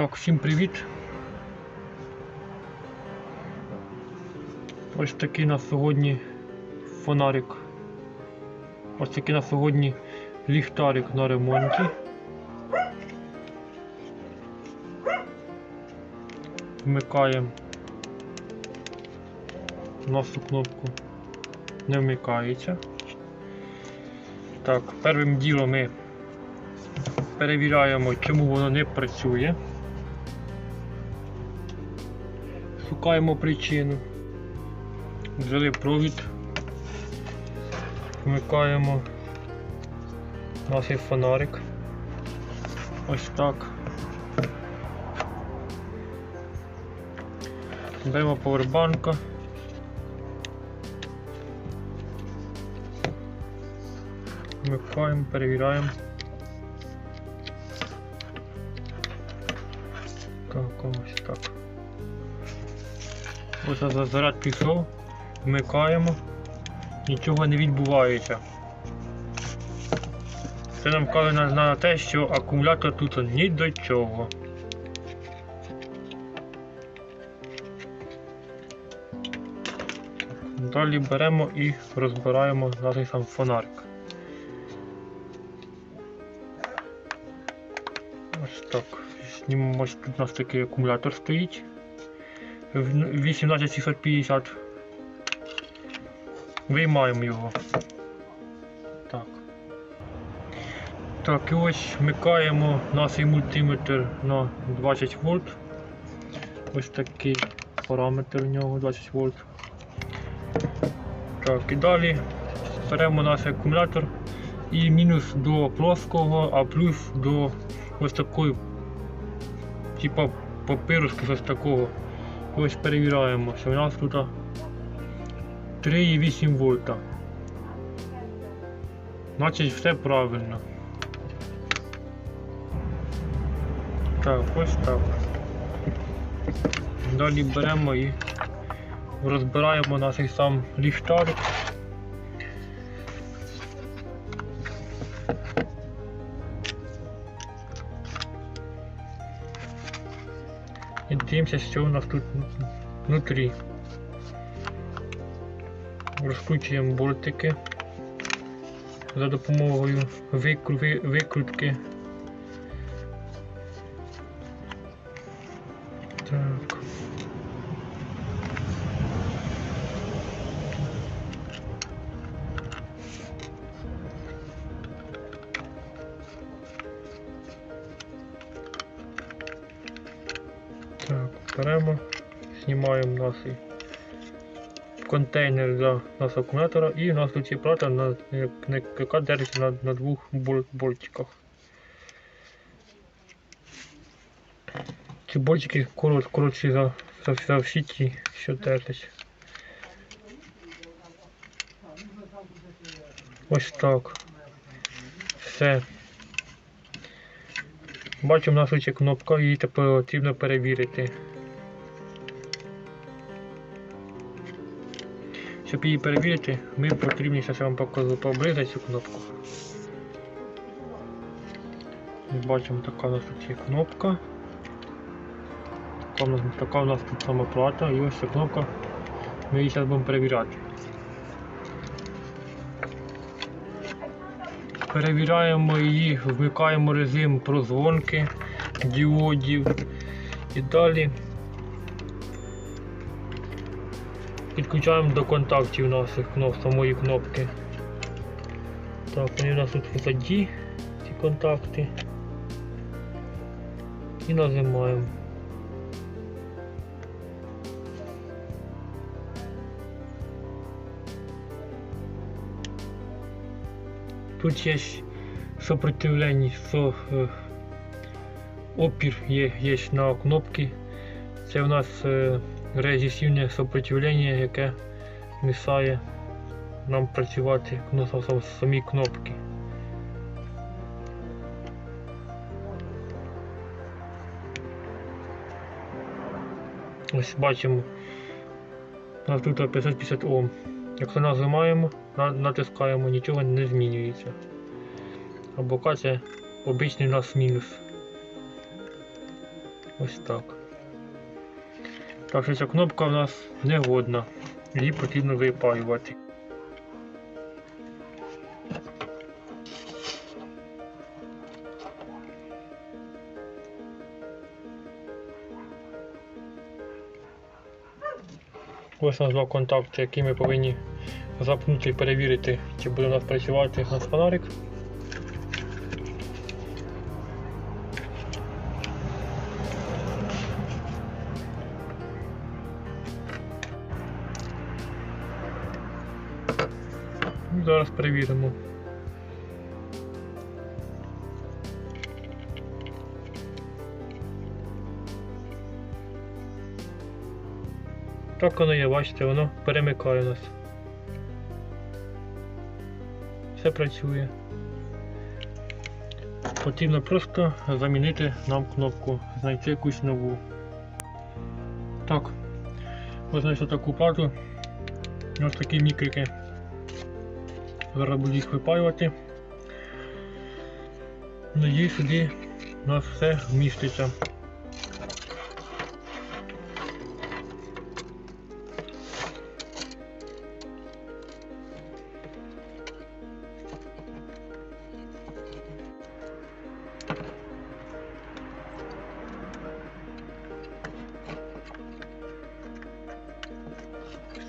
Так, всім привіт. Ось такий на сьогодні фонарик. Ось такий на сьогодні ліхтарик на ремонті. Вмикаємо нашу кнопку. Не вмикається. Так, першим ділом ми перевіряємо, чому воно не працює. Шукаємо причину. Взяли провід, вмикаємо наш фонарик. Ось так. Беремо повербанка. Вмикаємо, перевіряємо. Так, ось так. Ось заряд пішов, вмикаємо, нічого не відбувається. Це нам каже на, на те, що акумулятор тут ні до чого. Далі беремо і розбираємо наш сам фонарик. Ось так. Знімемо, тут у нас такий акумулятор стоїть. В- 18650. Виймаємо його. Так. Так, і ось вмикаємо наш мультиметр на 20 вольт. Ось такий параметр у нього 20 вольт. Так, і далі беремо наш акумулятор і мінус до плоского, а плюс до ось такої, типа папируски ось такого. Ось перевіряємо, що у нас тут 3,8 вольта. Значить все правильно. Так, ось так. Далі беремо і розбираємо наш сам ліхтарик. І дивимося, що у нас тут внутрі. Розкручуємо болтики за допомогою викру- викрутки. Беремо, знімаємо наш контейнер для нашого акумулятора і у нас тут є плата, на, яка держиться на, на двох бол- болтиках. Ці болтики корот, коротші за, за, за всі ті, що держать. Ось так. Все. Бачимо, у нас є кнопка, її потрібно перевірити. Щоб її перевірити, ми потрібно, зараз я вам покажу поблизу цю кнопку. Ми бачимо, така у нас тут є кнопка. Така у нас, така у нас тут сама плата і ось ця кнопка. Ми її зараз будемо перевіряти. Перевіряємо її, вмикаємо режим прозвонки діодів і далі підключаємо до контактів наших кноп, самої кнопки. Так, вони у нас тут позаді, ці контакти. І нажимаємо. Тут є сопротивлення, со, е, опір є, є на кнопки. Це у нас е, резистивне сопротивлення, яке мішає нам працювати сам- самі кнопки. Ось бачимо, у нас тут 550 Ом. Якщо нажимаємо, натискаємо, нічого не змінюється. А бока це обичний у нас мінус. Ось так. Так що ця кнопка в нас негодна. Її потрібно випаювати. Ось у нас два контакти, які ми повинні запнути і перевірити, чи буде у нас працювати наш фонарик. Зараз перевіримо. Так воно є, бачите, воно перемикає нас. Все працює. Потрібно просто замінити нам кнопку, знайти якусь нову. Так, ось знайшов таку плату. Ось такі мікрики. Зараз буду їх випаювати. Надіюсь, сюди у нас все вміститься.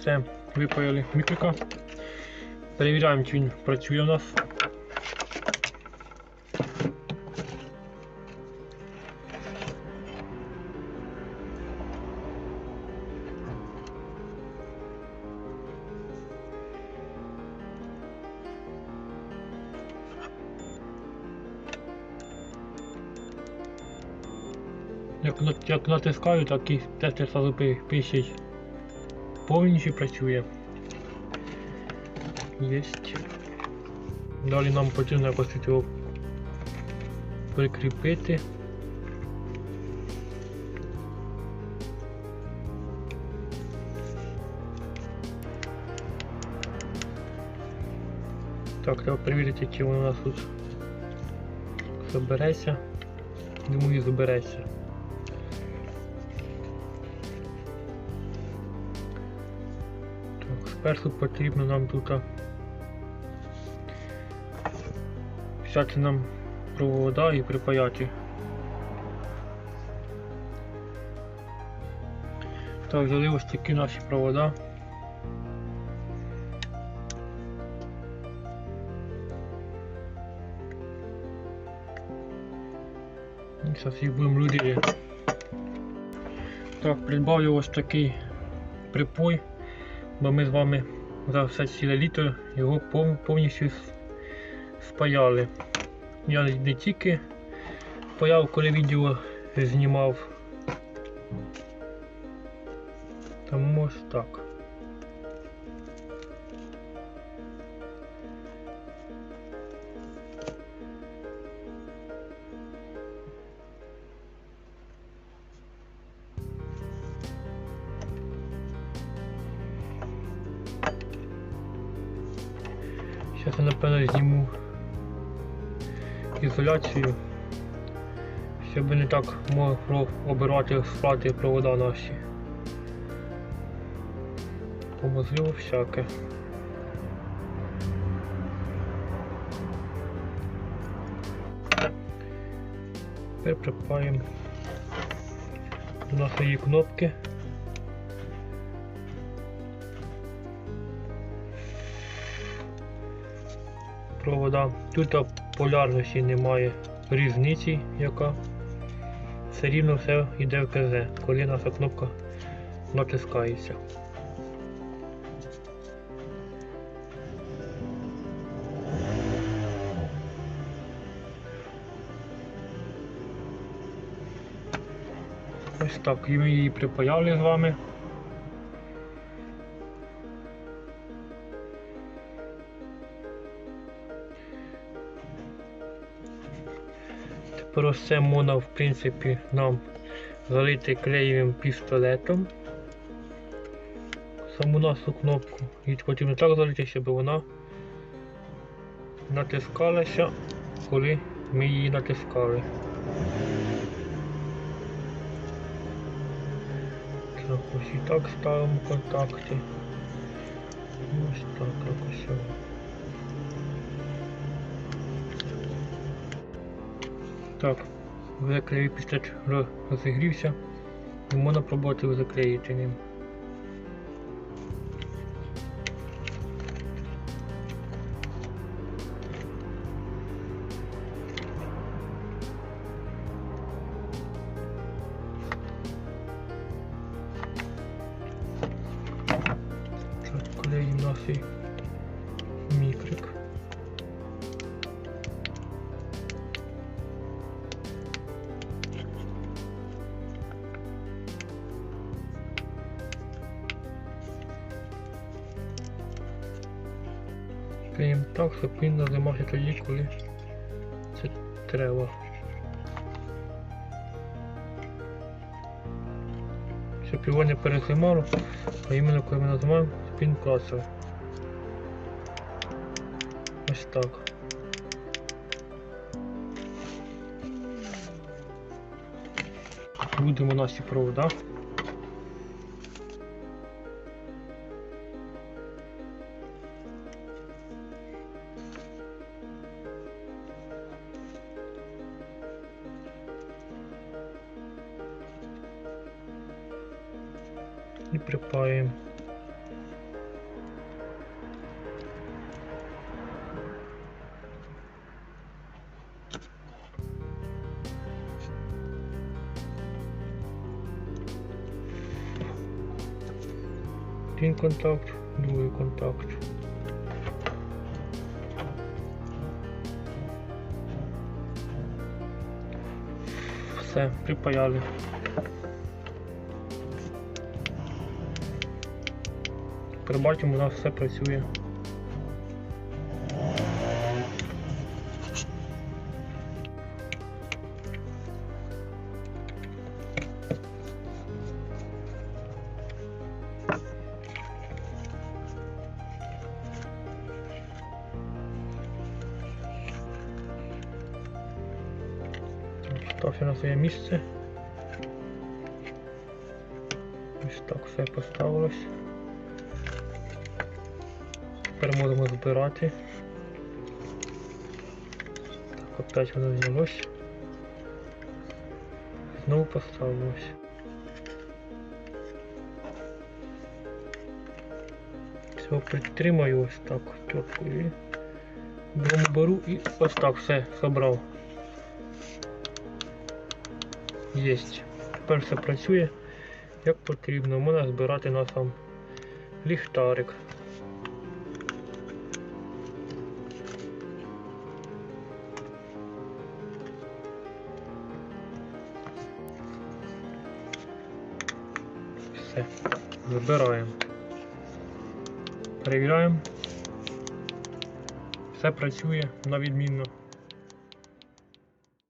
Все, випаяли мікрика. Перевіряємо, чи він працює у нас. Як, натискаю, так і тестер сразу пи- пишеть. Повністю працює. Єсть. Далі нам потрібно якось його прикріпити. Так, треба перевірити, чи воно у нас тут забереться. Думаю, забереться. Так, спершу потрібно нам тут взяти нам провода і припаяти. Так, взяли ось такі наші провода. Зараз їх будемо людити. Так, придбав ось такий припой, бо ми з вами за все ціле літо його повністю спаяли. Я не тільки паяв, коли відео знімав. Тому ось так. Зараз я напевно зніму ізоляцію, щоб не так могло обирати сплати провода наші. Бо можливо всяке. Тепер припаємо до нашої кнопки. провода. Тут полярності немає різниці, яка все рівно все йде в КЗ, коли наша кнопка натискається. Ось так, і ми її припаяли з вами. Ось це можна в принципі нам залити клеєвим пістолетом саму нашу кнопку. І потрібно так залити, щоб вона натискалася, коли ми її натискали. можна ось і так ставимо контакти. Ось так якось. Так, пістолет роз- розігрівся. І можна пробувати заклеїти ним. Так, клеїмо наш мікрик. Так, щоб він нажимався тоді, коли це треба. Щоб його не перезимало, а іменно коли ми нажимаємо, щоб він клацав. Ось так. Будемо наші провода. І припаємо. Один контакт, другий контакт. Все, припаяли. Тепер бачимо, у нас все працює. Стався на своє місце. Ось так все поставилось. Тепер можемо збирати. Так, опять воно знялось. Знову поставилось. Все притримаю ось так тьоткою. Беру, беру і ось так все собрав. Єсть. Тепер все працює як потрібно. Можна збирати на сам ліхтарик. Забираємо. Перевіряємо. Все працює на відмінно.